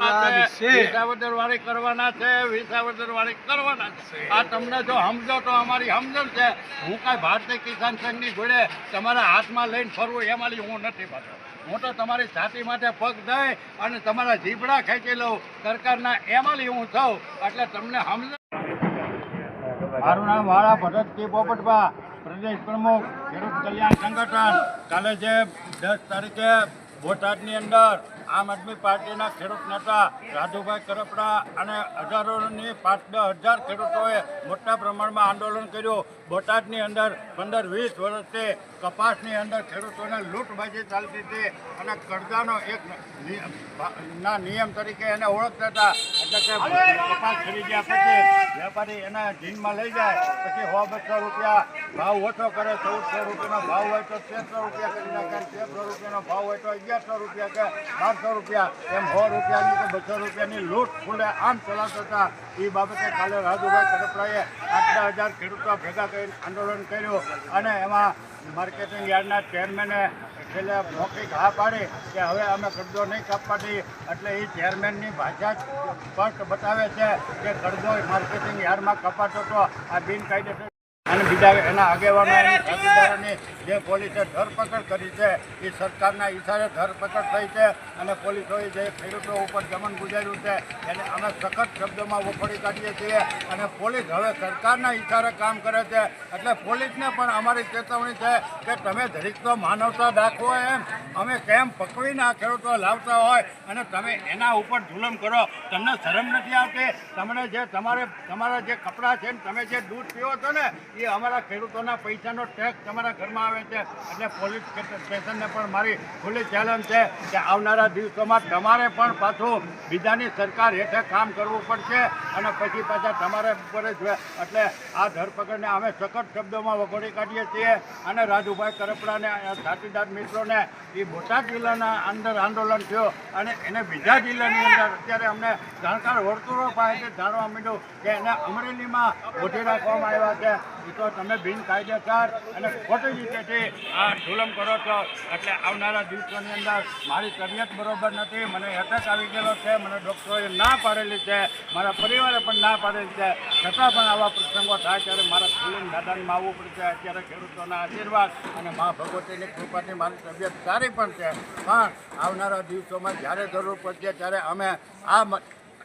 વિસાવદર વાળી કરવાના છે વિસાવદર વાળી કરવાના છે. આ તમને જો સમજો તો અમારી સમજણ છે. હું કાંઈ ભારતીય કિસાન સંઘની જોડે તમારા હાથમાં લઈને ફરવું એમાંથી હું નથી પાછો હું તો તમારી છાતી માટે પગ દઈ અને તમારા જીબડા ખેંચી લઉં. સરકારના એમાંથી હું થઉં એટલે તમને સમજ મારું નામ વાળા ભરતજી પોપટભા પ્રદેશ પ્રમુખ ખેડૂત કલ્યાણ સંગઠન. કાલે જે દસ તારીખે બોટાદની અંદર આમ આદમી પાર્ટીના ખેડૂત નેતા રાજુભાઈ કરપડા અને હજારોની પાંચ દસ હજાર ખેડૂતોએ મોટા પ્રમાણમાં આંદોલન કર્યું. બોટાદની અંદર પંદર વીસ વર્ષથી કપાસની અંદર ખેડૂતોને લૂંટબાજી ચાલતી હતી અને કરજાનો એક નિ- નિયમ તરીકે એને ઓળખતા હતા. એટલે કે કપાસ ખરીદ્યા પછી વેપારી એના જીનમાં લઈ જાય, પછી સો બસો રૂપિયા ભાવ ઓછો કરે, ચૌદસો રૂપિયાનો ભાવ હોય તો તેરસો રૂપિયા કરી નાખે તેરસો રૂપિયાનો ભાવ હોય તો અગિયારસો રૂપિયા કે બારસો રૂપિયા, એમ સો રૂપિયાની કે બસો રૂપિયાની લૂંટ ખુલ્લે આમ ચલાવતા હતા. એ બાબતે કાલે રાજુભાઈ કડપરાએ આટલા હજાર ખેડૂતો ભેગા કરી આંદોલન કર્યું અને એમાં માર્કેટિંગ યાર્ડના ચેરમેને છેલ્લે મૌખિક હા પાડી કે હવે અમે કરજો નહીં કાપવા દઈએ એટલે એ ચેરમેનની ભાષા સ્પષ્ટ બતાવે છે કે કરજો માર્કેટિંગ યાર્ડમાં કપાતો તો આ બિનકાયદેસર અને બીજા એના આગેવાનો સાથીદારોની જે પોલીસે ધરપકડ કરી છે એ સરકારના ઈશારે ધરપકડ થઈ છે અને પોલીસોએ જે ખેડૂતો ઉપર જમન ગુજાર્યું છે એને અમે સખત શબ્દોમાં વખોડી કાઢીએ છીએ અને પોલીસ હવે સરકારના ઈશારે કામ કરે છે. એટલે પોલીસને પણ અમારી ચેતવણી છે કે તમે જરીક તો માનવતા દાખવો એમ. અમે કેમ પકવીને આ ખેડૂતો લાવતા હોય અને તમે એના ઉપર જુલમ કરો? તમને શરમ નથી આવતી? તમને જે તમારે તમારા જે કપડાં છે ને તમે જે દૂધ પીવો છો ને એ અમારા ખેડૂતોના પૈસાનો ટેક્સ તમારા ઘરમાં આવે છે. એટલે પોલીસ સ્ટેશનને પણ મારી ખુલ્લી ચેલેન્જ છે કે આવનારા દિવસોમાં તમારે પણ પાછું બીજાની સરકાર હેઠળ કામ કરવું પડશે અને પછી પાછા તમારે ઉપર જ એટલે આ ધરપકડને અમે સખત શબ્દોમાં વખોડી કાઢીએ છીએ અને રાજુભાઈ કરપડાને સાથીદાર મિત્રોને એ બોટાદ જિલ્લાના અંદર આંદોલન થયો અને એને બીજા જિલ્લાની અંદર અત્યારે અમને જાણકાર વર્તુળો પાસેથી જાણવા મળ્યું કે એને અમરેલીમાં ગોઠવી રાખવામાં આવ્યા છે. તો તમે બિનકાયદેસર અને ખોટી રીતેથી આ જુલમ કરો છો. એટલે આવનારા દિવસોની અંદર મારી તબિયત બરોબર નથી, મને એટેક આવી ગયેલો છે, મને ડૉક્ટરોએ ના પાડેલી છે, મારા પરિવારે પણ ના પાડેલી છે. છતાં પણ આવા પ્રસંગો થાય ત્યારે મારા ખુલ્લીને દાદાનમાં આવવું પડશે અત્યારે ખેડૂતોના આશીર્વાદ અને મા ભગવતીની કૃપાથી મારી તબિયત સારી પણ છે. પણ આવનારા દિવસોમાં જ્યારે જરૂર પડશે ત્યારે અમે આ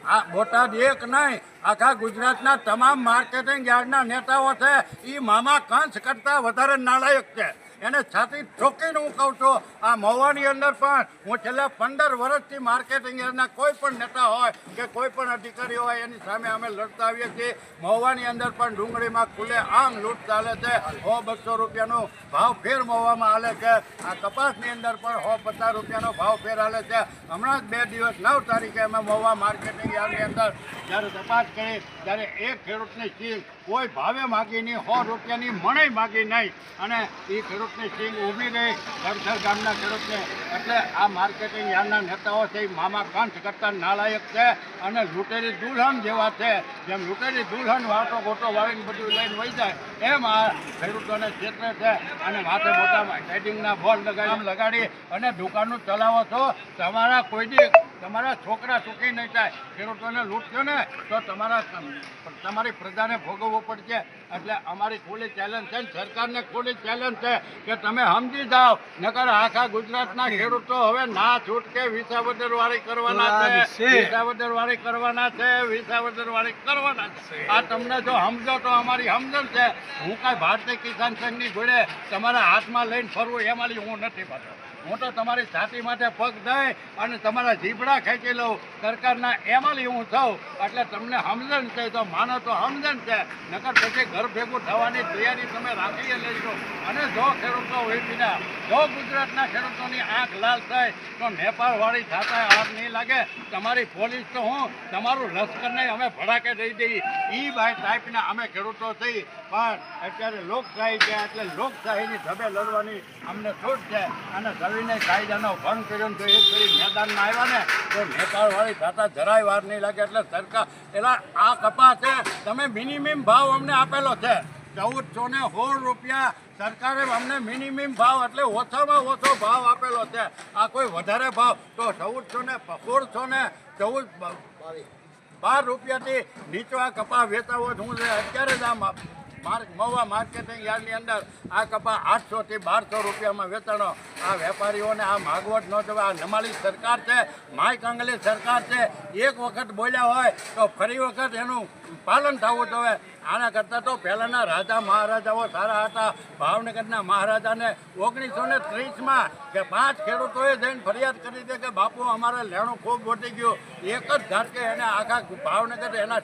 આ બોટાદ એક નહીં. આખા ગુજરાતના તમામ માર્કેટિંગ યાર્ડના નેતાઓ છે. એ મામા કંસ કરતાં વધારે નાલાયક છે. એને છાતી ઠોકીને હું કહું છું, આ મહુવાની અંદર પણ હું છેલ્લા પંદર વર્ષથી માર્કેટિંગ યાર્ડના કોઈ પણ નેતા હોય કે કોઈ પણ અધિકારી હોય, એની સામે અમે લડતા આવીએ છીએ. મહુવાની અંદર પણ ડુંગળીમાં ખુલ્લે આમ લૂંટ ચાલે છે. સો બસો રૂપિયાનો ભાવ ફેર મહુવામાં હાલે છે. આ કપાસની અંદર પણ સો પચાસ રૂપિયાનો ભાવ ફેર હાલે છે. હમણાં જ બે દિવસ નવ તારીખે અમે મહુવા માર્કેટિંગ યાર્ડની અંદર જ્યારે તપાસ કરી, ત્યારે એક ખેડૂતની ચીજ કોઈ ભાવે માગી નહીં સો રૂપિયાની મણે માગી નહીં. અને એ ખેડૂતની સિંગ ઊભી રહી ખરખર ગામના ખેડૂતને. એટલે આ માર્કેટિંગ યાદના નેતાઓ છે એ મામા કંઠ કરતા નાલાયક છે અને લૂંટેરી દુલ્હન જેવા છે. જેમ લૂંટેરી દુલ્હન વાટો ગોટો વાળીને બધું લઈને વહી જાય, એમ આ ખેડૂતોને ચેતવે છે. અને માથે મોટા ટ્રેડિંગના બોલ લગાડી લગાડી અને દુકાનો ચલાવો છો. તમારા કોઈ દી તમારા છોકરા સુખી નહીં થાય. ખેડૂતોને લૂંટશો ને તો તમારા તમારી પ્રજાને ભોગવવું પડશે. એટલે અમારી ખુલ્લી ચેલેન્જ છે ને સરકારને ખુલ્લી ચેલેન્જ છે કે તમે સમજી જાઓ. નકર આખા ગુજરાતના ખેડૂતો હવે ના છૂટકે વિસાવદર વાળી કરવાના છે. વિસાવદર વાળી કરવાના છે વિસાવદર વાળી કરવાના છે. આ તમને જો સમજો તો અમારી સમજણ છે. હું કાંઈ ભારતીય કિસાન સંઘની જોડે તમારા હાથમાં લઈને ફરવું એ મારી હું નથી પાછો હું તો તમારી છાતી માટે પગ દઈ અને તમારા જીબડા ખેંચી લઉં. સરકારના એમાંથી હું થઉં. એટલે તમને સમજણ છે, તો માનો તો સમજણ છે. નકર પછી ઘર ભેગું થવાની તૈયારી તમે રાખી લેશો અને જો ખેડૂતો હોય જો ગુજરાતના ખેડૂતોની આંખ લાલ થાય તો નેપાળવાળી છાતા હાથ નહીં લાગે. તમારી પોલીસ તો હું, તમારું લશ્કરને અમે ભડાકે દઈ દઈએ. ઈ ભાઈ ટાઈપના અમે ખેડૂતો થઈ પણ અત્યારે લોકશાહી છે, એટલે લોકશાહીની ધબે લડવાની અમને છૂટ છે. અને સવિનય કાયદાનો ભંગ કર્યો ને જો એક ફરી મેદાનમાં આવ્યા ને, તો નેપાળ વાળી થતા જરાય વાર નહીં લાગે એટલે સરકાર, એલા આ કપાસ છે, તમે મિનિમમ ભાવ અમને આપેલો છે. ચૌદસો ને સોળ રૂપિયા સરકારે અમને મિનિમમ ભાવ, એટલે ઓછામાં ઓછો ભાવ આપેલો છે. આ કોઈ વધારે ભાવ, તો ચૌદસો ને સોળસો ને ચૌદ, બાર રૂપિયાથી નીચો આ કપા વેચાવો શું છે. અત્યારે જ આ માર્ક મહુવા માર્કેટિંગ યાર્ડની અંદર આ કપા આઠસોથી બારસો રૂપિયામાં વેચાણો. આ વેપારીઓને આ માગવટ ન જવા આ નમાલી સરકાર છે માય કાંગલી સરકાર છે. એક વખત બોલ્યા હોય તો ફરી વખત એનું પાલન થવું જોઈએ. આના કરતાં તો પહેલાંના રાજા મહારાજાઓ સારા હતા. ભાવનગરના મહારાજાને ઓગણીસો ને ત્રીસમાં કે પાંચ ખેડૂતોએ જઈને ફરિયાદ કરી હતી કે બાપુ, અમારે લેણું ખૂબ વધી ગયું. એક જ ઝાટકે એને આખા ભાવનગર એના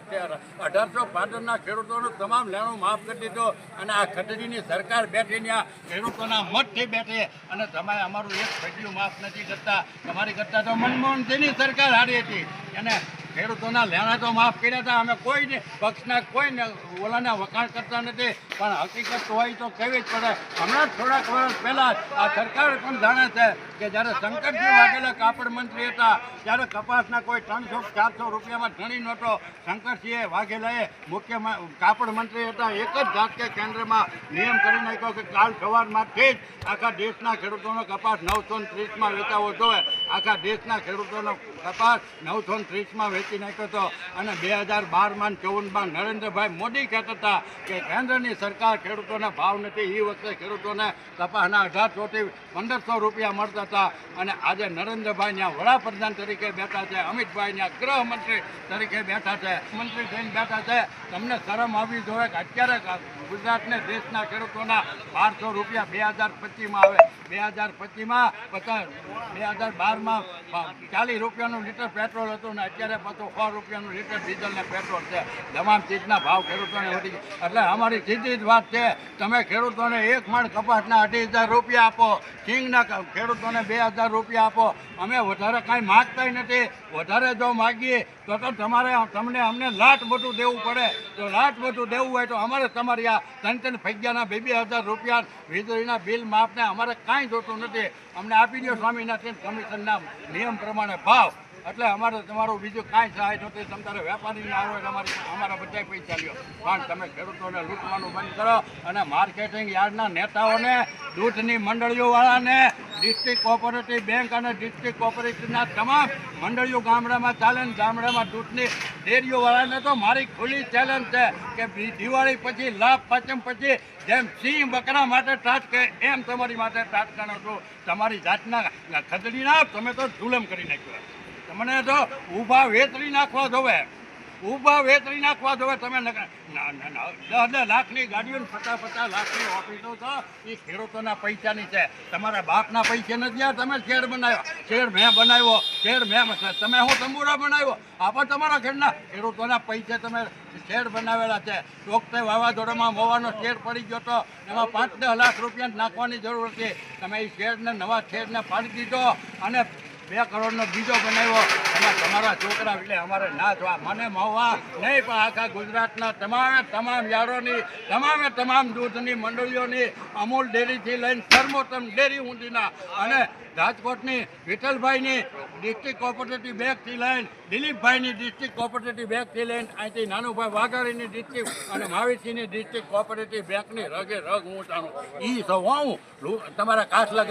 અઢારસો પાટણના ખેડૂતોનું તમામ લેણું માફ કરી દીધું અને આ ખટડીની સરકાર બેઠી ત્યાં ખેડૂતોના મતથી બેઠી અને તમે અમારું એક પૈસું માફ નથી કરતા. તમારી કરતાં તો મનમોહન સિંહની સરકાર હારી હતી. એને ખેડૂતોના લેણા તો માફ કર્યા હતા. અમે કોઈને, પક્ષના કોઈને ઓલાના વખાણ કરતા નથી. પણ હકીકત હોય તો કહેવી જ પડે. હમણાં થોડાક વર્ષ પહેલાં આ સરકાર પણ જાણે છે કે જ્યારે શંકરજી વાઘેલા કાપડ મંત્રી હતા, ત્યારે કપાસના કોઈ ત્રણસો ચારસો રૂપિયામાં ધણી નહોતો. શંકરસિંહે વાઘેલાએ મુખ્ય કાપડ મંત્રી હતા. એક જ ઝાટકે કેન્દ્રમાં નિયમ કરી નાખ્યો કે કાલ સવારમાંથી જ આખા દેશના ખેડૂતોનો કપાસ નવસો ત્રીસમાં વેચાવો જોઈએ. આખા દેશના ખેડૂતોનો કપાસ નવસો ત્રીસમાં વેચી નાખ્યો હતો અને બે હજાર બારમાં ચૌદમાં નરેન્દ્રભાઈ મોદી કહેતા હતા કે કેન્દ્રની સરકાર ખેડૂતોને ભાવ નથી એ વખતે ખેડૂતોને કપાસના અઢારસોથી પંદરસો રૂપિયા મળતા હતા. અને આજે નરેન્દ્રભાઈ ત્યાં વડાપ્રધાન તરીકે બેઠા છે, અમિતભાઈ ત્યાં ગૃહમંત્રી તરીકે બેઠા છે. મંત્રી થઈને બેઠા છે. તમને શરમ આવવી જોઈએ કે અત્યારે ગુજરાતને દેશના ખેડૂતોના બારસો રૂપિયા બે હજાર પચીસમાં આવે. બે હજાર પચીસમાં પચાસ, બે હજાર બારમાં ચાલીસ રૂપિયાનું લીટર પેટ્રોલ હતું ને અત્યારે પાછું સો રૂપિયાનું લીટર ડીઝલ ને પેટ્રોલ છે. તમામ ચીજના ભાવ ખેડૂતોને વધી એટલે અમારી સીધી જ વાત છે, તમે ખેડૂતોને એક મણ કપાસના અઢી હજાર રૂપિયા આપો, સિંગના ખેડૂતોને બે હજાર રૂપિયા આપો. અમે વધારે કાંઈ માગતાય નથી. વધારે જો માગીએ, તો તો તમારે તમને અમને લાટ બધું દેવું પડે. તો લાટ બધું દેવું હોય તો અમારે તમારી આ ત્રણ ત્રણ ફગ્યાના બે બે હજાર રૂપિયા વીજળીના બિલ માફને અમારે કાંઈ જોતું નથી. અમને આપી દો સ્વામીનાથન કમિશનના નિયમ પ્રમાણે ભાવ એટલે અમારે તમારું બીજું કાંઈ સહાય નથી તમે તારે વેપારીને આવો એટલે અમારી અમારા બધા પૈસા લ્યો. પણ તમે ખેડૂતોને લૂંટવાનું બંધ કરો અને માર્કેટિંગ યાર્ડના નેતાઓને, દૂધની મંડળીઓવાળાને, ડિસ્ટ્રિક્ટ કોઓપરેટિવ બેંક અને ડિસ્ટ્રિક્ટ કોઓપરેટિવના તમામ મંડળીઓ ગામડામાં ચાલે ને ગામડામાં દૂધની ડેરીઓવાળાને તો મારી ખુલ્લી ચેલેન્જ છે કે દિવાળી પછી, લાભ પાંચમ પછી જેમ સિંહ બકરા માટે ટાટ કે એમ તમારી માટે ટાટ કરો છો. તમારી જાતના ખદડી ના તમે તો જુલમ કરી નાખ્યો. તમને તો ઊભા વેતરી નાખવા જોવે. ઊભા વેતરી નાખવા જોવે. તમે દસ લાખની ગાડીઓ ફટા ફટા લાખની ઓફિસો છો એ ખેડૂતોના પૈસાની છે. તમારા બાપના પૈસા નથી આ તમે શેડ બનાવ્યો. શેર મેં બનાવ્યો શેડ મેં તમે હું તંબુરા બનાવ્યો? આ પણ તમારા ઘરના. ખેડૂતોના પૈસે તમે શેડ બનાવેલા છે. ચોકતે વાવાઝોડામાં મોવાનો શેર પડી ગયો તો એમાં પાંચ દસ લાખ રૂપિયા નાખવાની જરૂર હતી. તમે એ શેરને નવા શેરને પાડી દીધો અને બે કરોડનો બીજો બનાવ્યો એમાં તમારા છોકરા એટલે અમારે ના જોવા. મને મહુવા નહીં, પણ આખા ગુજરાતના તમામે તમામ યારોની, તમામે તમામ દૂધની મંડળીઓની અમૂલ ડેરીથી લઈને સર્વોત્તમ ડેરી ઊંધીના અને રાજકોટની વિઠ્ઠલભાઈની ડિસ્ટ્રિક્ટ કોઓપરેટિવ બેંકથી લઈને દિલીપભાઈની ડિસ્ટ્રિક્ટ કોઓપરેટિવ બેંકથી લઈને અહીંથી નાનુભાઈ વાઘાણીની ડિસ્ટ્રિક્ટ અને માવીસિંહની ડિસ્ટ્રિક્ટ કોઓપરેટિવ બેંકની રગે રગ હું જાણું એ સૌ હું તમારા કાસલા